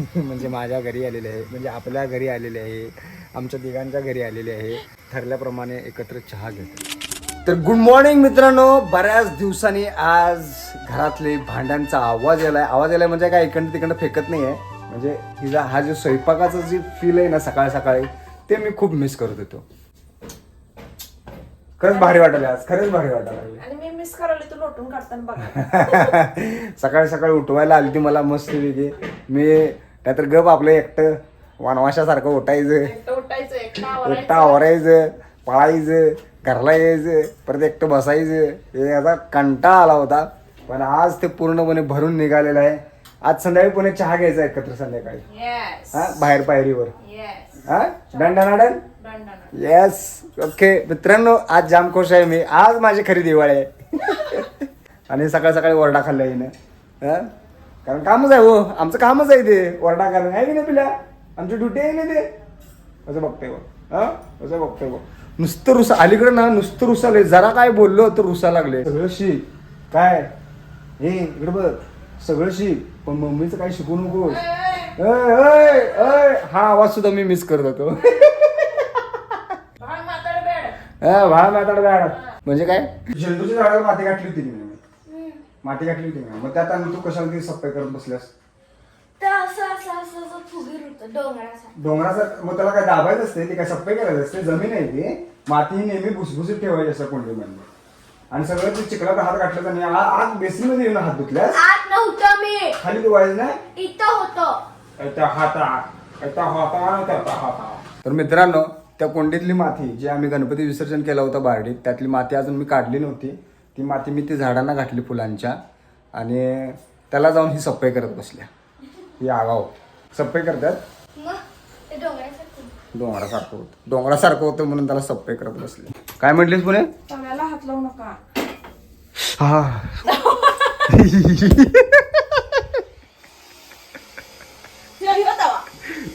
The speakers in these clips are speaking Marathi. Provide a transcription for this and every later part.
म्हणजे माझ्या घरी आलेले आहे म्हणजे आपल्या घरी आलेले आहे आमच्या तिघांच्या घरी आलेले आहे. ठरल्याप्रमाणे एकत्र चहा घेतो. तर गुड मॉर्निंग मित्रांनो बऱ्याच दिवसांनी आज घरातले भांड्यांचा आवाज यायलाय. आवाज यायलाय म्हणजे काय इकडं तिकडं फेकत नाही आहे म्हणजे हिचा हा जो स्वयंपाकाचा जी फील आहे ना सकाळ सकाळी ते मी खूप मिस करत होतो. खरंच भारी वाटायला आज खरंच भारी वाटायला. सकाळी सकाळी उठवायला आली ती मला मस्त वेगळी. मी नाहीतर गप आपलं एकटं. वनवाशासारखं उठायचं. एकटं आवरायचं. पळायचं घरला यायचं परत एकटं बसायचं. हे याचा कंटाळा आला होता. पण आज ते पूर्णपणे भरून निघालेलं आहे. आज संध्याकाळी पुणे चहा घ्यायचा एकत्र संध्याकाळी. हा बाहेर पायरीवर. हा? दंडनाडन. येस ओके मित्रांनो आज जाम खुश आहे मी. आज माझी खरी दिवाळी आहे. आणि सकाळ सकाळी ओरडा खाल्ला हं? कारण कामच आहे हो. आमचं कामच आहे ते. ओरडा करणं आहे की नाही पिल्या? आमची ड्युटी आहे ना ते? असं बघतोय बघ. हा? असं बघतोय बघ. नुसतं रुसा अलीकडे ना नुसतं रुसाले जरा काय बोललो तर रुसा लागले. सगळं शिक. काय? हे इकडे बघ. सगळं शिक. पण मम्मीचं काय शिकू नको. हा आवाज सुद्धा मी मिस करत होतो. हा, भाळ माताड गाड म्हणजे काय? झेंडूच्या झाडाला माती घातली होती माती घातली होती मी मग त्यात आणि तू कशाला ती सप्पे करत बसल्यास? तर असं असं असं असं फुगीर होतं डोंगरासारखं. डोंगराचं मग त्याला काय दाबायचं असते ते काय सप्पे करायचं असते? जमीन आहे ती. माती ही नेहमी भुसभुसीत ठेवायची असं कोंडीमध्ये आणि सगळं ते चिखलात हात घातलं आणि आ- आत बेसिनमध्ये येऊन हात धुतल्यास? आत नव्हतं मी. खाली धुवायचं नाही? इथं होतं. हाता तर मित्रांनो त्या कोंडीतली माती जी आम्ही गणपती विसर्जन केलं होतं बारडीत त्यातली माती अजून मी काढली नव्हती. ती माती मी ती झाडांना घातली फुलांच्या आणि त्याला जाऊन ही सप्पई करत बसल्या. ही आगाव. सप्पई करतात? डोंगरासारखं होतं. डोंगरासारखं होतं. म्हणून त्याला सप्पई करत बसले. काय म्हटलीस पुणे? हात लावू नका. हा.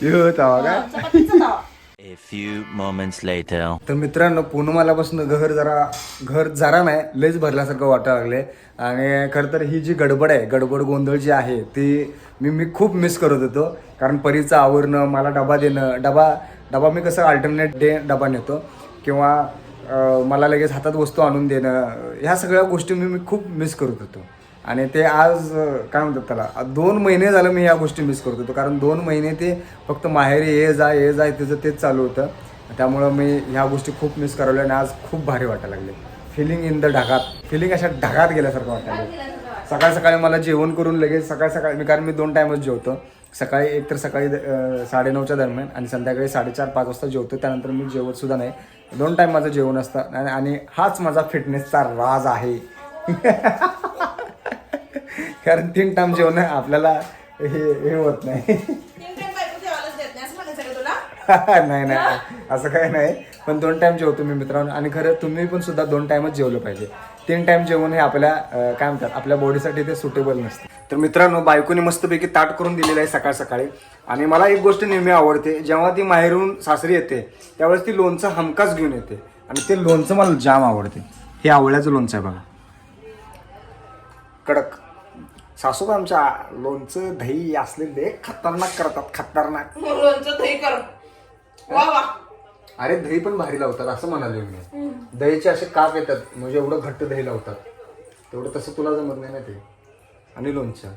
यो तवा. काय few moments later. तर मित्रांनो पूनमालापासून घर जरा घर जरा नाही लयच भरल्यासारखं वाटायला लागले आणि खरं तर ही जी गडबड आहे गडबड गोंधळ जी आहे ती मी मी खूप मिस करत होतो. कारण परीचं आवरणं मला डबा देणं डबा डबा मी कसं अल्टरनेट डे डबा नेतो. किंवा मला लगेच हातात वस्तू आणून देणं ह्या सगळ्या गोष्टी मी मी खूप मिस करत होतो. आणि ते आज काय म्हणतात त्याला दोन महिने झालं मी ह्या गोष्टी मिस करत होतो कारण दोन महिने ते फक्त माहेरी ये जा ये जा तिचं तेच चालू होतं. त्यामुळं मी ह्या गोष्टी खूप मिस करावल्या आणि आज खूप भारी वाटायला लागले. फिलिंग इन द ढगात. फिलिंग अशा ढगात गेल्यासारखं वाटायला सकाळी सकाळ सकाळी मला जेवण करून लगेच सकाळ सकाळी मी कारण मी दोन टाईमच जेवतो. सकाळी एक तर सकाळी साडे साडेनऊच्या दरम्यान आणि संध्याकाळी साडेचार पाच वाजता जेवतो. त्यानंतर मी जेवत सुद्धा नाही. दोन टाईम माझं जेवण असतं आणि- आणि हाच माझा फिटनेसचा राज आहे. कारण तीन टाइम जेवण आपल्याला हे हे होत नाही. नाही नाही नाही असं काही नाही. पण दोन टाइम जेवतो मी मित्रांनो. आणि खरं तुम्ही पण सुद्धा दोन टाइमच जेवलं पाहिजे. तीन टाइम जेवण हे आपल्या काय म्हणतात आपल्या बॉडीसाठी ते सुटेबल नसते. तर मित्रांनो बायकोने मस्तपैकी ताट करून दिलेलं आहे सकाळ सकाळी. आणि मला एक गोष्ट नेहमी आवडते जेव्हा ती माहेरून सासरी येते त्यावेळेस ती लोणचं हमखास घेऊन येते. आणि ते लोणचं मला जाम आवडते. हे आवळ्याचं लोणचं आहे बघा. कडक. सासूबा आमच्या लोणचं दही असलेले खतरनाक करतात खतरनाक. लोणचं दही कर. वा वा. अरे दही पण भारी लावतात असं म्हणाले मी. दहीचे असे काप येतात म्हणजे एवढं घट्ट दही लावतात. तेवढं तसं तुला जमत नाही ना ते. आणि लोणचं.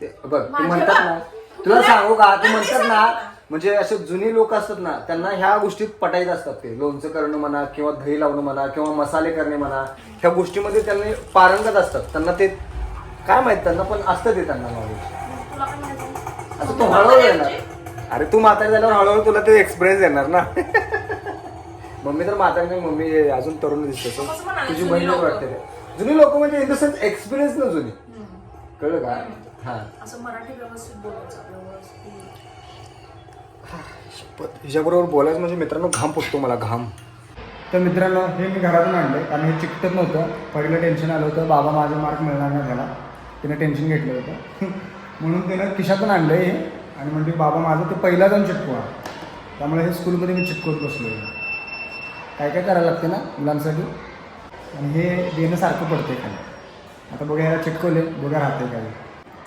ते बघ तू म्हणतात ना तुला सांगू का तू म्हणतात ना म्हणजे असे जुनी लोक असतात ना त्यांना ह्या गोष्टीत पटायचं असतात ते. लोणचं करणं म्हणा किंवा दही लावणं म्हणा किंवा मसाले करणे म्हणा ह्या गोष्टीमध्ये त्यांनी पारंगत असतात. त्यांना ते काय माहीत त्यांना पण असतं ते त्यांना नॉलेज आता तू हळूहळू येणार. अरे तू म्हातारी झाल्यावर हळूहळू तुला ते एक्सपिरियन्स येणार ना. मम्मी तर म्हातारी नाही मम्मी अजून तरुण दिसते कसं म्हणाले? तुझी जुनी बहीण लोकं? वाटते ते. जुनी लोक म्हणजे इन द सेन्स एक्सपिरियन्स ना जुनी. कळलं का? हा. असं मराठी व्यवस्थित बोलायचं व्यवस्थित. शपथ. हिच्याबरोबर बोलायचं म्हणजे मित्रांनो घाम फुटतो मला घाम. तर मित्रांनो हे मी घरातून आणले कारण हे चिकटत नव्हतं. पहिलं टेन्शन आलं होतं. बाबा माझा मार्क मिळणार नाही त्याला. तिने टेन्शन घेतलं होतं. म्हणून तिनं खिशातून आणलं हे. आणि म्हणजे बाबा माझं ते पहिला जाऊन चिटकवा. त्यामुळे हे स्कूलमध्ये मी चिटकवत बसलो आहे काय काय करायला लागते ना मुलांसाठी? आणि हे देणं सारखं पडते खाली. आता बघा याला चिटकवले बघा राहते काय.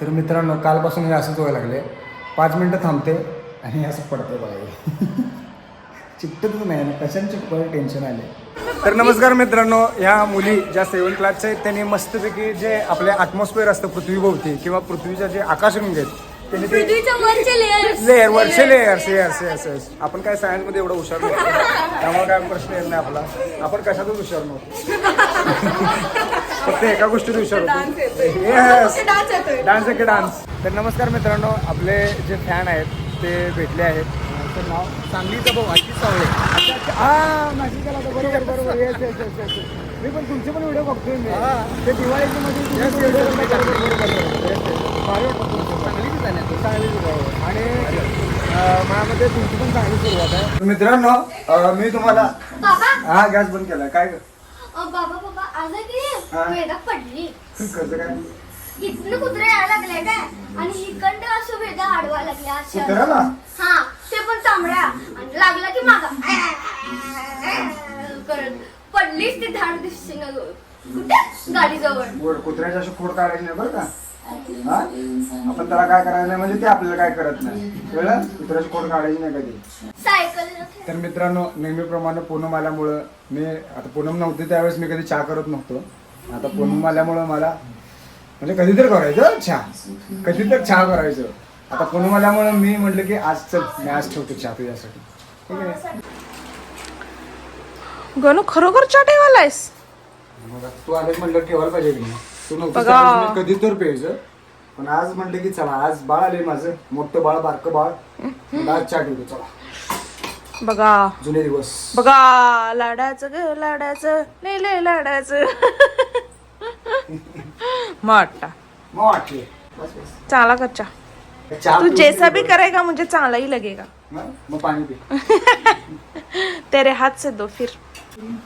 तर मित्रांनो कालपासून हे असंच व्हायला लागले पाच मिनटं थांबते आणि असं पडते बघा चिकटतच नाही ना कशाने चिकटायला टेन्शन आले तर नमस्कार मित्रांनो ह्या मुली ज्या सेवन क्लासच्या आहेत त्यांनी मस्तपैकी जे आपले ॲटमॉस्फिअर असतं पृथ्वीभोवती किंवा पृथ्वीच्या जे आकाशगंग आहेत त्यांनी ते पृथ्वीच्या वरचे लेअर वरचे लेअर्स येस येस येस आपण काय सायन्समध्ये एवढं हुशार नव्हतो त्यामुळे काय प्रश्न येत नाही आपला. आपण कशातच हुशार नव्हतो. फक्त एका गोष्टीत हुशार होतो. येस डान्स येतोय. डान्स आहे की डान्स तर नमस्कार मित्रांनो आपले जे फॅन आहेत ते भेटले आहेत. त्यांचं नाव? सांगलीचा भाऊ आशिष सावळे. हा नाशिकला होता. बरोबर बरोबर. Yes yes yes yes yes. मी पण तुमचे पण व्हिडिओ बघतोय मी. ते दिवाळीच्या मध्ये. चांगलीच झाली. आणि अं, माझ्यामध्ये तुमची पण चांगली सुरुवात आहे. मित्रांनो मी तुम्हाला बाबा. हा गॅस बंद केला काय बाबा बाबा आज की हा. वेदा पडली. कसं काय? इथनं कुत्रे यायला लागले काय? आणि इकडं असं वेदा आडवा लागल्या. कुत्र्याला? हा. पण तांबड्या आणि लागला की मागा. करत पडलीच ती धाड दिसते ना कुठे? गाडीजवळ. गोड कुत्र्याच्या अशी खोड काढायची नाही बरं का? हा? आपण त्याला काय करायला नाही म्हणजे ते आपल्याला काय करत नाही. कळलं? कुत्र्याची खोड काढायची नाही कधी. सायकल तर मित्रांनो नेहमीप्रमाणे पूनम आल्यामुळं मी आता पूनम नव्हती त्यावेळेस मी कधी चहा करत नव्हतो. आता पूनम आल्यामुळं मला म्हणजे कधी तर करायचं चहा. कधी तर चहा करायचं. आता पूनम आल्यामुळं मी म्हटलं की आज चल मी आज ठेवतो चहा तुझ्यासाठी. ठीक आहे? गणू खरोखर चाटेवालायस मग तू आले म्हटलं ठेवायला पाहिजे की नाही. तू नव्हतं बघा. त्यावेळेस मी कधी तर प्यायचं. पण आज म्हटलं की चला आज बाळ आले माझं. मोठं बाळ बारकं बाळ. म्हटलं आज चहा ठेवतो चला. बघा. जुने दिवस. बघा लाडाचं ग लाडाचं. लय लय लाडाचं. मोठा मग वाटले. बस बस. चांगला कच्चा तू जैसा भी. करेगा मुझे चांगला ही? लगेगा? मग पाणी पी. तेरे हात से दो फिर.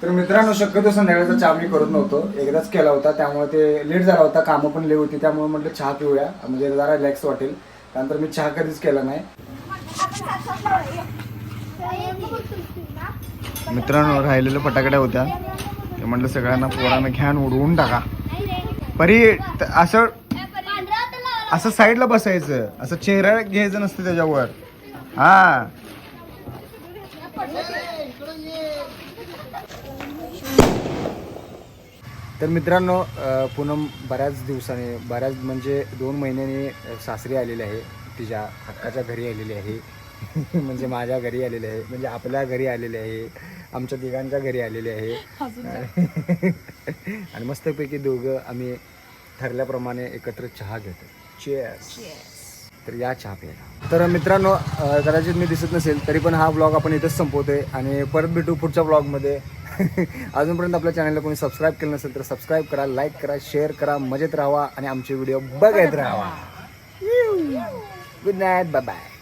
तर मित्रांनो शक्यतो संध्याकाळचा चहा मी करत नव्हतो. एकदाच केला होता त्यामुळे ते लेट झाला होता कामं पण लेट होती त्यामुळे म्हटलं चहा पिऊया. म्हणजे जरा रिलॅक्स वाटेल. त्यानंतर मी चहा कधीच केला नाही. मित्रांनो राहिलेल्या फटाकड्या होत्या. ते म्हटलं सगळ्यांना पोरांना घ्यान उडवून टाका. परी असं असं साईडला बसायचं. असं चेहरा घ्यायचं नसतं त्याच्यावर. हा. तर मित्रांनो पूनम बऱ्याच दिवसाने बऱ्याच म्हणजे दोन महिन्याने सासरी आलेली आहे. तिच्या हक्काच्या घरी आलेली आहे. म्हणजे माझ्या घरी आलेली आहे. म्हणजे आपल्या घरी आलेली आहे. आमच्या तिघांच्या घरी आलेली आहे. आणि मस्तपैकी दोघं आम्ही ठरल्याप्रमाणे एकत्र चहा घेतो. तर या चहा प्यायला. तर मित्रांनो कदाचित मी दिसत नसेल तरी पण हा ब्लॉग आपण इथंच संपवतोय आणि परत भेटू पुढच्या ब्लॉगमध्ये अजूनपर्यंत आपल्या चॅनलला कोणी सबस्क्राईब केलं नसेल तर सबस्क्राईब करा लाईक करा शेअर करा मजेत राहा आणि आमचे व्हिडिओ बघत राहा. Good night bye bye